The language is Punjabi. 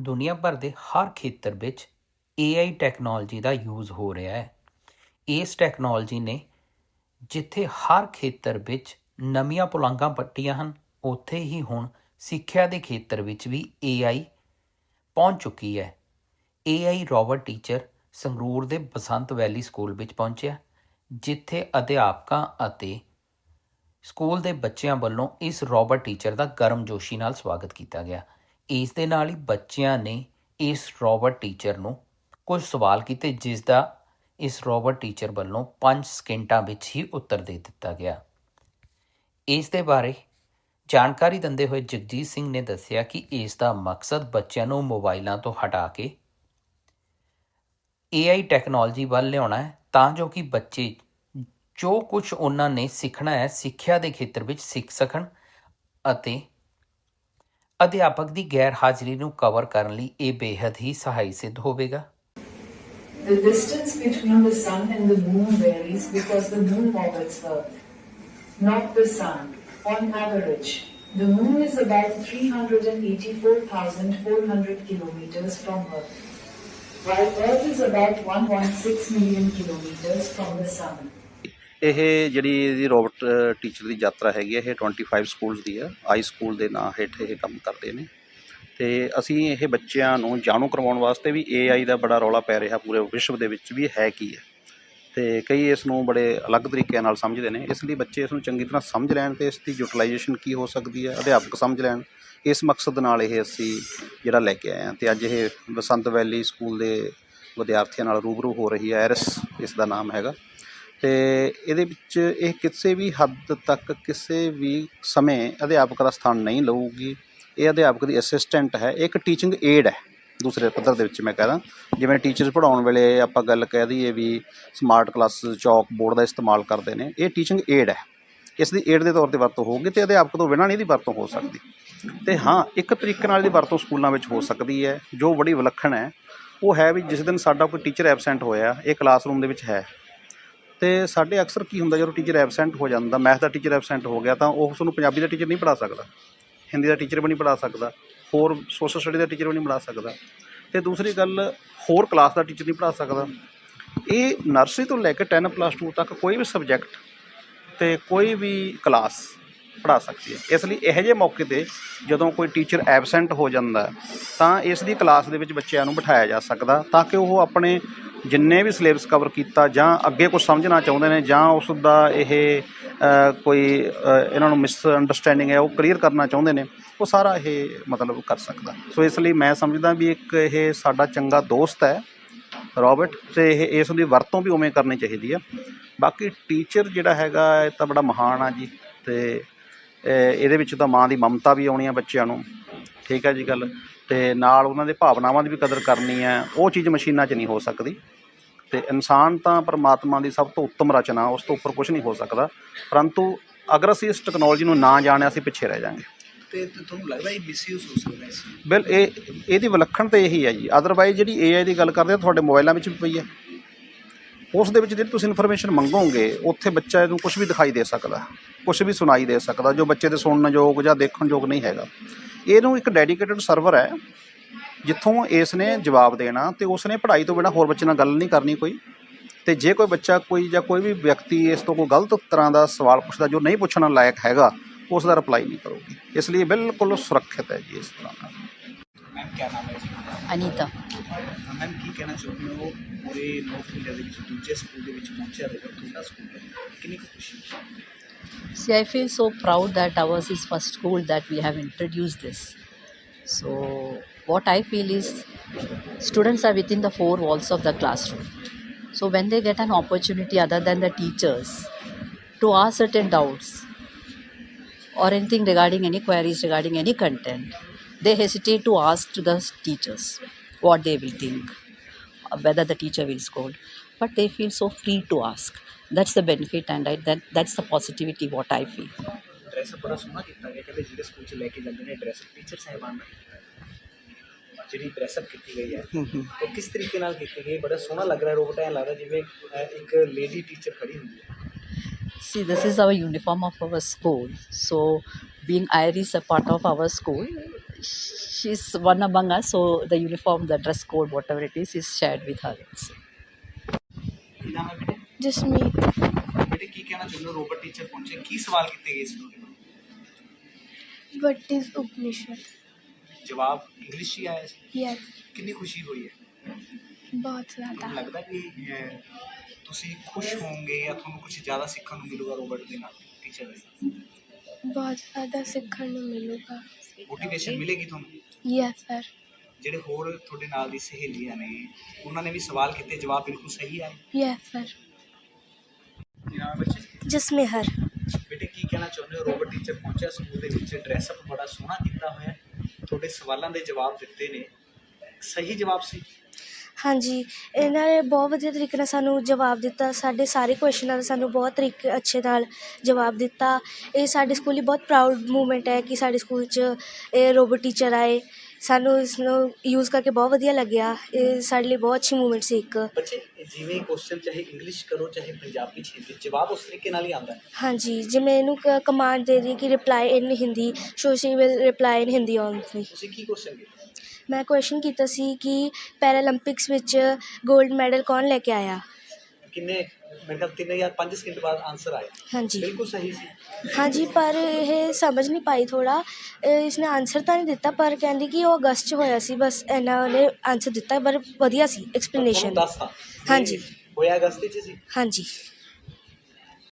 ਦੁਨੀਆ ਭਰ ਦੇ ਹਰ ਖੇਤਰ ਵਿੱਚ AI ਟੈਕਨੋਲੋਜੀ ਦਾ ਯੂਜ਼ ਹੋ ਰਿਹਾ ਹੈ। ਇਸ ਟੈਕਨੋਲੋਜੀ ਨੇ ਜਿੱਥੇ ਹਰ ਖੇਤਰ ਵਿੱਚ ਨਵੀਆਂ ਪੁਲਾਂਘਾਂ ਪੱਟੀਆਂ ਹਨ, ਉੱਥੇ ਹੀ ਹੁਣ ਸਿੱਖਿਆ ਦੇ ਖੇਤਰ ਵਿੱਚ ਵੀ AI ਪਹੁੰਚ ਚੁੱਕੀ ਹੈ। AI ਰੋਬਟ ਟੀਚਰ ਸੰਗਰੂਰ ਦੇ ਬਸੰਤ ਵੈਲੀ ਸਕੂਲ ਵਿੱਚ ਪਹੁੰਚਿਆ, ਜਿੱਥੇ ਅਧਿਆਪਕਾਂ ਅਤੇ ਸਕੂਲ ਦੇ ਬੱਚਿਆਂ ਵੱਲੋਂ ਇਸ ਰੋਬਟ ਟੀਚਰ ਦਾ ਗਰਮਜੋਸ਼ੀ ਨਾਲ ਸਵਾਗਤ ਕੀਤਾ ਗਿਆ। ਇਸ ਦੇ ਨਾਲ ਹੀ ਬੱਚਿਆਂ ਨੇ ਇਸ ਰੋਬਟ ਟੀਚਰ ਨੂੰ ਕੁਝ ਸਵਾਲ ਕੀਤੇ, ਜਿਸ ਦਾ ਇਸ ਰੋਬਟ ਟੀਚਰ ਵੱਲੋਂ 5 ਸਕਿੰਟਾਂ ਵਿੱਚ ਹੀ ਉੱਤਰ ਦੇ ਦਿੱਤਾ ਗਿਆ। ਇਸ ਦੇ ਬਾਰੇ ਜਾਣਕਾਰੀ ਦਿੰਦੇ ਹੋਏ ਜਗਜੀਤ ਸਿੰਘ ਨੇ ਦੱਸਿਆ ਕਿ ਇਸ ਦਾ ਮਕਸਦ ਬੱਚਿਆਂ ਨੂੰ ਮੋਬਾਈਲਾਂ ਤੋਂ ਹਟਾ ਕੇ AI ਟੈਕਨੋਲੋਜੀ ਵੱਲ ਲਿਆਉਣਾ ਹੈ, ਤਾਂ ਜੋ ਕਿ ਬੱਚੇ ਜੋ ਕੁਝ ਉਹਨਾਂ ਨੇ ਸਿੱਖਣਾ ਹੈ, ਸਿੱਖਿਆ ਦੇ ਖੇਤਰ ਵਿੱਚ ਸਿੱਖ ਸਕਣ ਅਤੇ ਅਧਿਆਪਕ ਦੀ ਗੈਰ ਹਾਜ਼ਰੀ ਨੂੰ ਕਵਰ ਕਰਨ ਲਈ ਇਹ ਬੇहद ਹੀ ਸਹਾਈ ਸਿੱਧ ਹੋਵੇਗਾ The distance between the sun and the moon varies because the moon orbits Earth, not the sun. On average, the moon is about 384,400 kilometers from Earth, while Earth is about 1.6 million kilometers from the sun. ਇਹ ਜਿਹੜੀ ਇਹਦੀ ਰੋਬਟ ਟੀਚਰ ਦੀ ਯਾਤਰਾ ਹੈਗੀ ਹੈ ਇਹ 25 ਸਕੂਲਸ ਦੀ ਹੈ ਆਈ ਸਕੂਲ ਦੇ ਨਾਂ ਹੇਠ ਇਹ ਕੰਮ ਕਰਦੇ ਨੇ। ਤੇ ਅਸੀਂ ਇਹ ਬੱਚਿਆਂ ਨੂੰ ਜਾਣੂ ਕਰਵਾਉਣ ਵਾਸਤੇ ਵੀ AI ਦਾ ਬੜਾ ਰੌਲਾ ਪੈ ਰਿਹਾ ਪੂਰੇ ਵਿਸ਼ਵ ਦੇ ਵਿੱਚ ਵੀ ਹੈ ਕੀ ਹੈ। ਤੇ ਕਈ ਇਸ ਨੂੰ ਬੜੇ ਅਲੱਗ ਤਰੀਕੇ ਨਾਲ ਸਮਝਦੇ ਨੇ। ਇਸ ਲਈ ਬੱਚੇ ਇਸ ਨੂੰ ਚੰਗੀ ਤਰ੍ਹਾਂ ਸਮਝ ਲੈਣ ਤੇ ਇਸ ਦੀ ਯੂਟਿਲਾਈਜੇਸ਼ਨ ਕੀ ਹੋ ਸਕਦੀ ਹੈ, ਅਧਿਆਪਕ ਸਮਝ ਲੈਣ। ਇਸ ਮਕਸਦ ਨਾਲ ਇਹ ਅਸੀਂ ਜਿਹੜਾ ਲੈ ਕੇ ਆਏ ਹਾਂ। ਤੇ ਅੱਜ ਇਹ ਬਸੰਤ ਵੈਲੀ ਸਕੂਲ ਦੇ ਵਿਦਿਆਰਥੀਆਂ ਨਾਲ ਰੂਬਰੂ ਹੋ ਰਹੀ ਹੈ, ਐਰਸ ਇਸ ਦਾ ਨਾਮ ਹੈਗਾ। ਤੇ ਇਹਦੇ ਵਿੱਚ ਇਹ ਕਿਸੇ ਵੀ ਹੱਦ ਤੱਕ ਕਿਸੇ ਵੀ ਸਮੇਂ ਅਧਿਆਪਕ ਦਾ ਸਥਾਨ ਨਹੀਂ ਲਊਗੀ। ਇਹ ਅਧਿਆਪਕ ਦੀ ਅਸਿਸਟੈਂਟ ਹੈ। ਇਹ ਇੱਕ ਟੀਚਿੰਗ ਏਡ ਹੈ ਦੂਸਰੇ ਪੱਧਰ ਦੇ ਵਿੱਚ ਮੈਂ ਕਹਦਾ ਜਿਵੇਂ ਟੀਚਰਸ ਪੜਾਉਣ ਵੇਲੇ ਆਪਾਂ ਗੱਲ ਕਹਿ ਦਈਏ ਵੀ ਸਮਾਰਟ ਕਲਾਸ ਚੌਕ ਬੋਰਡ ਦਾ ਇਸਤੇਮਾਲ ਕਰਦੇ ਨੇ। ਇਹ ਟੀਚਿੰਗ ਏਡ ਹੈ। ਇਸ ਦੀ ਏਡ ਦੇ ਤੌਰ ਤੇ ਵਰਤੋਂ ਹੋਊਗੀ ਤੇ ਅਧਿਆਪਕ ਤੋਂ ਬਿਨਾਂ ਨਹੀਂ ਦੀ ਵਰਤੋਂ ਹੋ ਸਕਦੀ। ਤੇ ਹਾਂ, ਇੱਕ ਤਰੀਕੇ ਨਾਲ ਇਹਦੀ ਵਰਤੋਂ ਸਕੂਲਾਂ ਵਿੱਚ ਹੋ ਸਕਦੀ ਹੈ। ਜੋ ਬੜੀ ਵਿਲੱਖਣ ਹੈ, ਉਹ ਹੈ ਵੀ ਜਿਸ ਦਿਨ ਸਾਡਾ ਕੋਈ ਟੀਚਰ ਐਬਸੈਂਟ ਹੋਇਆ, ਇਹ ਕਲਾਸਰੂਮ ਦੇ ਵਿੱਚ ਹੈ। ਤੇ ਸਾਡੇ ਅਕਸਰ ਕੀ ਹੁੰਦਾ, ਜਦੋਂ ਟੀਚਰ ਐਬਸੈਂਟ ਹੋ ਜਾਂਦਾ ਮੈਥ ਦਾ ਟੀਚਰ ਐਬਸੈਂਟ ਹੋ ਗਿਆ, ਤਾਂ ਉਹ ਉਸ ਨੂੰ ਪੰਜਾਬੀ ਦਾ ਟੀਚਰ ਨਹੀਂ ਪੜ੍ਹਾ ਸਕਦਾ, ਹਿੰਦੀ ਦਾ ਟੀਚਰ ਵੀ ਨਹੀਂ ਪੜ੍ਹਾ ਸਕਦਾ, ਹੋਰ ਸੋਸ਼ਲ ਸਟੱਡੀ ਦਾ ਟੀਚਰ ਵੀ ਨਹੀਂ ਪੜ੍ਹਾ ਸਕਦਾ ਤੇ ਦੂਸਰੀ ਗੱਲ, ਹੋਰ ਕਲਾਸ ਦਾ ਟੀਚਰ ਨਹੀਂ ਪੜ੍ਹਾ ਸਕਦਾ। ਇਹ ਨਰਸਰੀ ਤੋਂ ਲੈ ਕੇ 10 ਪਲੱਸ 2 ਤੱਕ ਕੋਈ ਵੀ ਸਬਜੈਕਟ ਤੇ ਕੋਈ ਵੀ ਕਲਾਸ ਪੜ੍ਹਾ ਸਕਦੀ ਹੈ। ਇਸ ਲਈ ਇਹੋ ਜਿਹੇ ਮੌਕੇ ਤੇ ਜਦੋਂ ਕੋਈ ਟੀਚਰ ਐਬਸੈਂਟ ਹੋ ਜਾਂਦਾ ਤਾਂ ਇਸ ਦੀ ਕਲਾਸ ਦੇ ਵਿੱਚ ਬੱਚਿਆਂ ਨੂੰ ਬਿਠਾਇਆ ਜਾ ਸਕਦਾ ਤਾਂ ਕਿ ਉਹ ਆਪਣੇ ਜਿੰਨੇ ਵੀ ਸਿਲੇਬਸ ਕਵਰ ਕੀਤਾ ਜਾਂ ਅੱਗੇ ਕੁਝ ਸਮਝਣਾ ਚਾਹੁੰਦੇ ਨੇ ਜਾਂ ਉਸ ਦਾ ਇਹ ਕੋਈ ਇਹਨਾਂ ਨੂੰ ਮਿਸ ਅੰਡਰਸਟੈਂਡਿੰਗ ਹੈ, ਉਹ ਕਲੀਅਰ ਕਰਨਾ ਚਾਹੁੰਦੇ ਨੇ, ਉਹ ਸਾਰਾ ਇਹ ਮਤਲਬ ਕਰ ਸਕਦਾ ਸੋ ਇਸ ਲਈ ਮੈਂ ਸਮਝਦਾ ਵੀ ਇੱਕ ਇਹ ਸਾਡਾ ਚੰਗਾ ਦੋਸਤ ਹੈ, ਰੋਬਰਟ, ਤੇ ਇਹ, ਇਸ ਦੀ ਵਰਤੋਂ ਵੀ ਉਵੇਂ ਕਰਨੀ ਚਾਹੀਦੀ ਹੈ। ਬਾਕੀ ਟੀਚਰ ਜਿਹੜਾ ਹੈਗਾ, ਇਹ ਤਾਂ ਬੜਾ ਮਹਾਨ ਆ ਜੀ, ਤੇ ਇਹਦੇ ਵਿੱਚ ਤਾਂ ਮਾਂ ਦੀ ਮਮਤਾ ਵੀ ਆਉਣੀ ਆ ਬੱਚਿਆਂ ਨੂੰ। ਠੀਕ ਹੈ ਜੀ ਗੱਲ। ਤੇ ਨਾਲ ਉਹਨਾਂ ਦੇ ਭਾਵਨਾਵਾਂ ਦੀ ਵੀ ਕਦਰ ਕਰਨੀ ਹੈ ਉਹ ਚੀਜ਼ ਮਸ਼ੀਨਾਂ 'ਚ ਨਹੀਂ ਹੋ ਸਕਦੀ। ਤੇ ਇਨਸਾਨ ਤਾਂ ਪਰਮਾਤਮਾ ਦੀ ਸਭ ਤੋਂ ਉੱਤਮ ਰਚਨਾ ਉਸ ਤੋਂ ਉੱਪਰ ਕੁਝ ਨਹੀਂ ਹੋ ਸਕਦਾ। ਪਰੰਤੂ ਅਗਰ ਅਸੀਂ ਇਸ ਟੈਕਨੋਲੋਜੀ ਨੂੰ ਨਾ ਜਾਣਿਆ ਅਸੀਂ ਪਿੱਛੇ ਰਹਿ ਜਾਾਂਗੇ। ਤੇ ਤੁਹਾਨੂੰ ਲੱਗਦਾ ਇਹ ਮਿਸਯੂਜ਼ ਹੋ ਸਕਦਾ ਇਸ? ਬਿਲ ਇਹ ਇਹਦੀ ਵਿਲੱਖਣ ਤੇ ਇਹੀ ਹੈ ਜੀ। ਅਦਰਵਾਈਜ਼ ਜਿਹੜੀ AI ਦੀ ਗੱਲ ਕਰਦੇ ਆ ਤੁਹਾਡੇ ਮੋਬਾਈਲਾਂ ਵਿੱਚ ਵੀ ਪਈ ਹੈ। ਉਸ ਦੇ ਵਿੱਚ ਜਿਹੜੀ ਤੁਸੀਂ ਇਨਫੋਰਮੇਸ਼ਨ ਮੰਗੋਗੇ, ਉੱਥੇ ਬੱਚਾ ਇਹਨੂੰ ਕੁਝ ਵੀ ਦਿਖਾਈ ਦੇ ਸਕਦਾ ਕੁਝ ਵੀ ਸੁਣਾਈ ਦੇ ਸਕਦਾ, ਜੋ ਬੱਚੇ ਦੇ ਸੁਣਨ ਯੋਗ ਜਾਂ ਦੇਖਣ ਯੋਗ ਨਹੀਂ ਹੈਗਾ। ਇਹਨੂੰ ਇੱਕ ਡੈਡੀਕੇਟਡ ਸਰਵਰ ਹੈ, ਜਿੱਥੋਂ ਇਸ ਨੇ ਜਵਾਬ ਦੇਣਾ ਤੇ ਉਸ ਨੇ ਪੜ੍ਹਾਈ ਤੋਂ ਬਿਨਾਂ ਹੋਰ ਬੱਚੇ ਨਾਲ ਗੱਲ ਨਹੀਂ ਕਰਨੀ ਕੋਈ। ਤੇ ਜੇ ਕੋਈ ਬੱਚਾ ਕੋਈ ਜਾਂ ਕੋਈ ਵੀ ਵਿਅਕਤੀ ਇਸ ਤੋਂ ਕੋਈ ਗਲਤ ਤਰ੍ਹਾਂ ਦਾ ਸਵਾਲ ਪੁੱਛਦਾ ਜੋ ਨਹੀਂ ਪੁੱਛਣ ਲਾਇਕ ਹੈਗਾ, ਉਸ ਦਾ ਰਿਪਲਾਈ ਨਹੀਂ ਕਰੋਗੇ। ਇਸ ਲਈ ਬਿਲਕੁਲ ਸੁਰੱਖਿਅਤ ਹੈ ਜੀ ਇਸ ਤਰ੍ਹਾਂ ਨਾਲ ਮੈਮ ਕੀ ਨਾਮ ਹੈ ਅਨੀਤਾ ਮੈਮ ਕੀ ਕਹਿਣਾ ਚਾਹੁੰਦੇ ਹੋ ਪੂਰੇ ਨੌਰਥ ਇੰਡੀਆ ਦੇ ਵਿੱਚ ਦੂਜੇ ਸਕੂਲ ਦੇ ਵਿੱਚ ਪਹੁੰਚਿਆ ਹੋਵੇਗਾ ਤੁਹਾਡਾ ਸਕੂਲ ਕਿੰਨੀ ਕੁ ਖੁਸ਼ੀ See, I feel so proud that ours is first school that we have introduced this. So, what I feel is students are within the four walls of the classroom. So, when they get an opportunity other than the teachers to ask certain doubts or anything regarding any queries regarding any content, they hesitate to ask to the teachers what they will think, uh, whether the teacher will scold. But they feel so free to ask. That's the benefit, and I, that that's the positivity what I feel. Dress ਬੜਾ ਸੋਹਣਾ ਕੀਤਾ ਗਿਆ ਕਹਿੰਦੇ ਜਿਹੜੇ ਸਕੂਲ 'ਚ ਲੈ ਕੇ ਜਾਂਦੇ ਨੇ ਡਰੈਸ ਟੀਚਰ ਸਾਹਿਬਾਨ ਜਿਹੜੀ ਡਰੈਸ ਅਪ ਕੀਤੀ ਗਈ ਹੈ ਉਹ ਕਿਸ ਤਰੀਕੇ ਨਾਲ ਕੀਤੀ ਗਈ ਬੜਾ ਸੋਹਣਾ ਲੱਗ ਰਿਹਾ ਰੋਬੋਟ ਐ ਲੱਗਦਾ ਜਿਵੇਂ ਅ, ਇੱਕ ਲੇਡੀ ਟੀਚਰ ਖੜੀ ਹੁੰਦੀ ਹੈ See, this is our uniform of our school. So, being Iris a part of our school, she's one among us, so the uniform, the dress code, whatever it is, is shared with her. ਕੀ ਨਾਮ ਹੈ ਬੇਟੇ ਜਸਮੀਤ ਬੇਟੇ ਕੀ ਕਹਿਣਾ ਚਾਹੁੰਦੇ ਹੋ ਰੋਬੋਟ ਟੀਚਰ ਪਹੁੰਚੇ ਕੀ ਸਵਾਲ ਕੀਤੇ ਗਏ ਇਸ ਨੂੰ ਵਟ ਇਜ਼ ਉਪਨਿਸ਼ਦ ਜਵਾਬ ਇੰਗਲਿਸ਼ ਹੀ ਆਇਆ ਸੀ ਯੈਸ ਕਿੰਨੀ ਖੁਸ਼ੀ ਹੋਈ ਹੈ ਬਹੁਤ ਜ਼ਿਆਦਾ ਲੱਗਦਾ ਕਿ ਅਹ, ਤੁਸੀਂ ਖੁਸ਼ ਹੋਵੋਗੇ ਜਾਂ ਤੁਹਾਨੂੰ ਕੁਝ ਜ਼ਿਆਦਾ ਸਿੱਖਣ ਨੂੰ ਮਿਲੂਗਾ ਰੋਬੋਟ ਦੇ ਨਾਲ ਟੀਚਰ ਦੇ ਬਹੁਤ ਜ਼ਿਆਦਾ ਸਿੱਖਣ ਨੂੰ ਮਿਲੂਗਾ ਮੋਟੀਵੇਸ਼ਨ ਮਿਲੇਗੀ ਤੁਹਾਨੂੰ? ਯੈਸ ਸਰ ਜਿਹੜੇ ਹੋਰ ਤੁਹਾਡੇ ਨਾਲ ਦੀ ਸਹੇਲੀਆਂ ਨੇ ਉਹਨਾਂ ਨੇ ਵੀ ਸਵਾਲ ਕੀਤੇ ਜਵਾਬ ਬਿਲਕੁਲ ਸਹੀ ਆਏ? ਯੈਸ ਸਰ ਕੀ ਨਾਮ ਹੈ ਬੱਚੇ? ਜਸਮੇਹਰ ਬੇਟੇ ਕੀ ਕਹਿਣਾ ਚਾਹੁੰਦੇ ਹੋ? ਰੋਬੋਟ ਟੀਚਰ ਪਹੁੰਚਿਆ ਸਕੂਲ ਦੇ ਵਿੱਚ ਡਰੈਸ ਅਪ ਬੜਾ ਸੋਹਣਾ ਕੀਤਾ ਹੋਇਆ। ਹੈ। ਤੁਹਾਡੇ ਸਵਾਲਾਂ ਦੇ ਜਵਾਬ ਦਿੱਤੇ ਨੇ। ਸਹੀ ਜਵਾਬ ਸੀ? ਹਾਂਜੀ, ਇਹਨਾਂ ਨੇ ਬਹੁਤ ਵਧੀਆ ਤਰੀਕੇ ਨਾਲ ਸਾਨੂੰ ਜਵਾਬ ਦਿੱਤਾ। ਸਾਡੇ ਸਾਰੇ ਕੁਸ਼ਚਨਾਂ ਦਾ ਸਾਨੂੰ ਬਹੁਤ ਤਰੀਕੇ ਅੱਛੇ ਨਾਲ ਜਵਾਬ ਦਿੱਤਾ। ਇਹ ਸਾਡੇ ਸਕੂਲ ਲਈ ਬਹੁਤ ਪ੍ਰਾਊਡ ਮੂਮੈਂਟ ਹੈ ਕਿ ਸਾਡੇ ਸਕੂਲ 'ਚ ਇਹ ਰੋਬੋਟ ਟੀਚਰ ਆਏ। ਸਾਨੂੰ ਇਸ ਨੂੰ ਯੂਜ਼ ਕਰਕੇ ਬਹੁਤ ਵਧੀਆ ਲੱਗਿਆ। ਇਹ ਸਾਡੇ ਲਈ ਬਹੁਤ ਅੱਛੀ ਮੂਮੈਂਟ ਸੀ ਇੱਕ। ਬੱਚੇ ਜਿਵੇਂ ਕੁਐਸਚਨ ਚਾਹੇ ਇੰਗਲਿਸ਼ ਕਰੋ ਚਾਹੇ ਪੰਜਾਬੀ ਹਿੰਦੀ ਜਵਾਬ ਉਸ ਤਰੀਕੇ ਨਾਲ ਹੀ ਆਉਂਦਾ ਹੈ। ਹਾਂਜੀ ਜਿਵੇਂ ਇਹਨੂੰ ਕਮਾਂਡ ਦੇ ਰਹੀ ਕਿ reply in Hindi so she will reply in Hindi only ਤੁਸੀਂ ਕੀ ਕੁਐਸਚਨ ਕੀਤਾ? ਮੈਂ ਕੁਐਸਚਨ ਕੀਤਾ ਸੀ ਕਿ ਪੈਰਾਲੰਪਿਕਸ ਵਿੱਚ 골ਡ ਮੈਡਲ ਕੌਣ ਲੈ ਕੇ ਆਇਆ? ਕਿੰਨੇ ਮੇਰੇ ਖਿਆਲ ਤਿੰਨ ਜਾਂ ਪੰਜ ਸਕਿੰਟ ਬਾਅਦ ਆਨਸਰ ਆਇਆ ਹਾਂਜੀ। ਬਿਲਕੁਲ ਸਹੀ ਸੀ। ਹਾਂਜੀ ਪਰ ਇਹ ਸਮਝ ਨਹੀਂ ਪਾਈ ਥੋੜਾ ਇਸਨੇ ਆਨਸਰ ਤਾਂ ਨਹੀਂ ਦਿੱਤਾ ਪਰ ਕਹਿੰਦੀ ਕਿ ਉਹ ਅਗਸਤ 'ਚ ਹੋਇਆ ਸੀ ਬਸ ਇਹਨਾਂ ਉਹਨੇ ਆਨਸਰ ਦਿੱਤਾ ਪਰ ਵਧੀਆ ਸੀ ਐਕਸਪਲੇਨੇਸ਼ਨ ਦੱਸਤਾ ਹਾਂਜੀ। ਹੋਇਆ ਅਗਸਤ ਚ ਸੀ? ਹਾਂਜੀ।